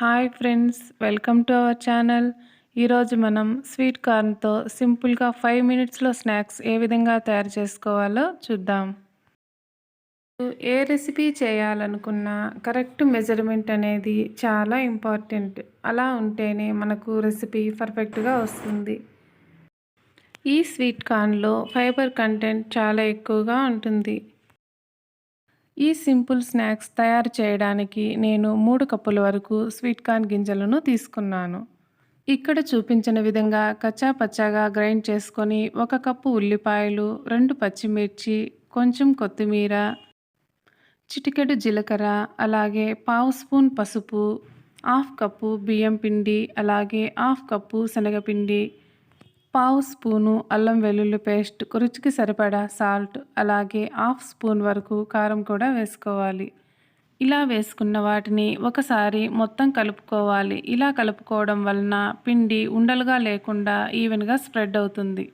Hi friends welcome to our channel. ఈరోజు మనం sweet కార్న్తో సింపుల్గా ఫైవ్ మినిట్స్లో స్నాక్స్ ఏ విధంగా తయారు చేసుకోవాలో చూద్దాం. ఏ రెసిపీ చేయాలనుకున్నా కరెక్ట్ మెజర్మెంట్ అనేది చాలా ఇంపార్టెంట్. అలా ఉంటేనే మనకు రెసిపీ పర్ఫెక్ట్గా వస్తుంది. ఈ స్వీట్ కార్న్లో ఫైబర్ కంటెంట్ చాలా ఎక్కువగా ఉంటుంది. ఈ సింపుల్ స్నాక్స్ తయారు చేయడానికి నేను మూడు కప్పుల వరకు స్వీట్ కార్న్ గింజలను తీసుకున్నాను. ఇక్కడ చూపించిన విధంగా కచ్చా పచ్చాగా గ్రైండ్ చేసుకొని ఒక కప్పు ఉల్లిపాయలు రెండు పచ్చిమిర్చి కొంచెం కొత్తిమీర చిటికెడు జీలకర్ర అలాగే పావు స్పూన్ పసుపు హాఫ్ కప్పు బియ్యం పిండి అలాగే హాఫ్ కప్పు శనగపిండి పావు స్పూను అల్లం వెల్లుల్లి పేస్ట్ రుచికి సరిపడా సాల్ట్ అలాగే హాఫ్ స్పూన్ వరకు కారం కూడా వేసుకోవాలి. ఇలా వేసుకున్న వాటిని ఒకసారి మొత్తం కలుపుకోవాలి. ఇలా కలుపుకోవడం వలన పిండి ఉండలుగా లేకుండా ఈవెన్గా స్ప్రెడ్ అవుతుంది.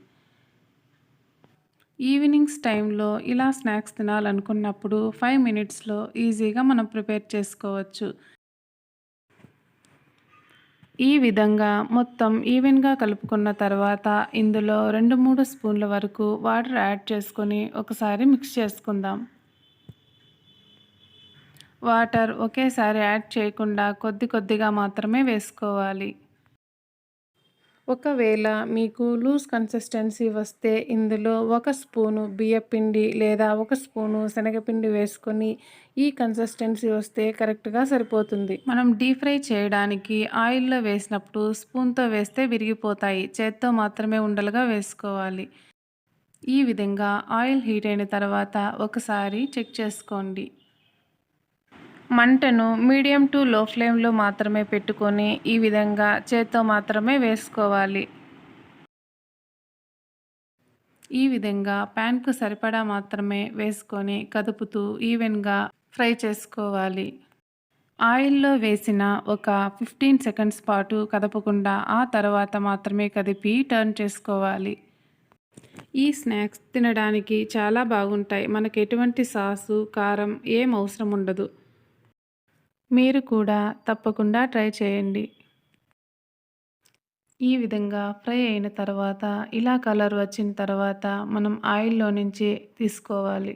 ఈవినింగ్స్ టైంలో ఇలా స్నాక్స్ తినాలనుకున్నప్పుడు ఫైవ్ మినిట్స్లో ఈజీగా మనం ప్రిపేర్ చేసుకోవచ్చు. ఈ విధంగా మొత్తం ఈవెన్గా కలుపుకున్న తర్వాత ఇందులో రెండు మూడు స్పూన్ల వరకు వాటర్ యాడ్ చేసుకొని ఒకసారి మిక్స్ చేసుకుందాం. వాటర్ ఒకేసారి యాడ్ చేయకుండా కొద్ది కొద్దిగా మాత్రమే వేసుకోవాలి. ఒకవేళ మీకు లూజ్ కన్సిస్టెన్సీ వస్తే ఇందులో ఒక స్పూను బియ్యపిండి లేదా ఒక స్పూను శనగపిండి వేసుకొని ఈ కన్సిస్టెన్సీ వస్తే కరెక్ట్గా సరిపోతుంది. మనం డీప్ ఫ్రై చేయడానికి ఆయిల్లో వేసినప్పుడు స్పూన్తో వేస్తే విరిగిపోతాయి. చేత్తో మాత్రమే ఉండలుగా వేసుకోవాలి. ఈ విధంగా ఆయిల్ హీట్ అయిన తర్వాత ఒకసారి చెక్ చేసుకోండి. మంటను మీడియం టు లో ఫ్లేమ్లో మాత్రమే పెట్టుకొని ఈ విధంగా చేత్తో మాత్రమే వేసుకోవాలి. ఈ విధంగా ప్యాన్కు సరిపడా మాత్రమే వేసుకొని కదుపుతూ ఈవెన్గా ఫ్రై చేసుకోవాలి. ఆయిల్లో వేసిన ఒక ఫిఫ్టీన్ సెకండ్స్ పాటు కదపకుండా ఆ తర్వాత మాత్రమే కదిపి టర్న్ చేసుకోవాలి. ఈ స్నాక్స్ తినడానికి చాలా బాగుంటాయి. మనకు ఎటువంటి సాసు కారం ఏం అవసరం ఉండదు. మీరు కూడా తప్పకుండా ట్రై చేయండి. ఈ విధంగా ఫ్రై అయిన తర్వాత ఇలా కలర్ వచ్చిన తర్వాత మనం ఆయిల్లో నుంచి తీసుకోవాలి.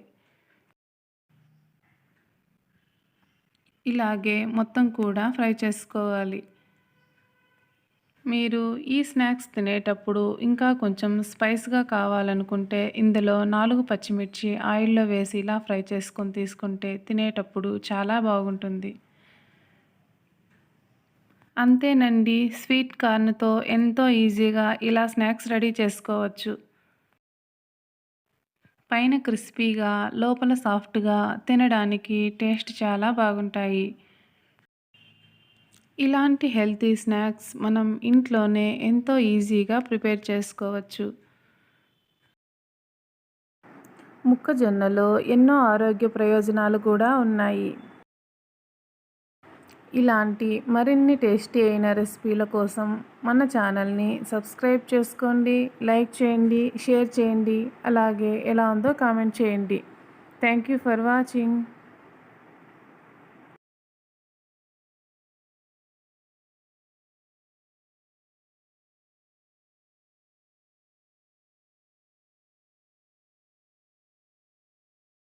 ఇలాగే మొత్తం కూడా ఫ్రై చేసుకోవాలి. మీరు ఈ స్నాక్స్ తినేటప్పుడు ఇంకా కొంచెం స్పైస్గా కావాలనుకుంటే ఇందులో నాలుగు పచ్చిమిర్చి ఆయిల్లో వేసి ఇలా ఫ్రై చేసుకొని తీసుకుంటే తినేటప్పుడు చాలా బాగుంటుంది. అంతేనండి. స్వీట్ కార్న్తో ఎంతో ఈజీగా ఇలా స్నాక్స్ రెడీ చేసుకోవచ్చు. పైన క్రిస్పీగా లోపల సాఫ్ట్గా తినడానికి టేస్ట్ చాలా బాగుంటాయి. ఇలాంటి హెల్తీ స్నాక్స్ మనం ఇంట్లోనే ఎంతో ఈజీగా ప్రిపేర్ చేసుకోవచ్చు. మొక్కజొన్నలో ఎన్నో ఆరోగ్య ప్రయోజనాలు కూడా ఉన్నాయి. ఇలాంటి మరిన్ని టేస్టీ అయిన రెసిపీల కోసం మన ఛానల్ని సబ్స్క్రైబ్ చేసుకోండి లైక్ చేయండి షేర్ చేయండి అలాగే ఎలా ఉందో కామెంట్ చేయండి. Thank you for watching.